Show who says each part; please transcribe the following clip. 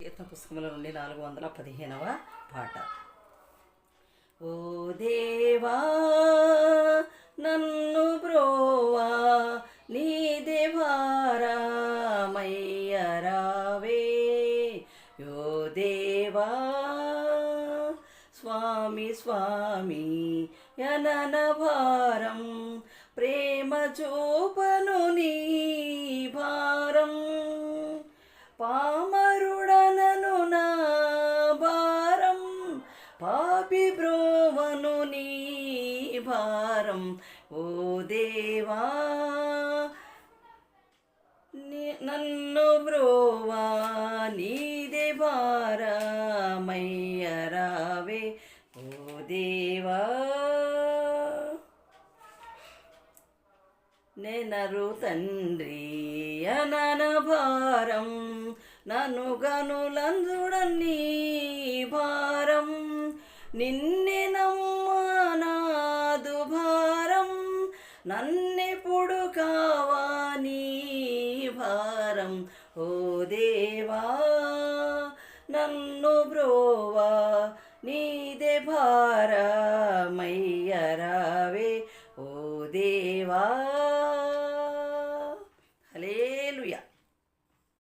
Speaker 1: గీత పుస్తకంలో నుండి నాలుగు వందల పదిహేనవ పాట. ఓ దేవా నన్ను బ్రోవా నీ దేవారామయ్యరావే యో దేవా స్వామి స్వామి యనన భారం ప్రేమ చూపను నీ భారం. పా పాపి బ్రోవను నీ భారం ఓ దేవా. నన్ను బ్రోవా నీదే భారమయ్యరావే ఓ దేవా. నెనరు తండ్రి అనన భారం నన్ను గనులందుడన్నీ నిన్నే నమ్మనాదు భారం నన్నెప్పుడు కావాని భారం? ఓ దేవా నన్ను బ్రోవా నీదే భారమయ్యరావే. ఓ దేవా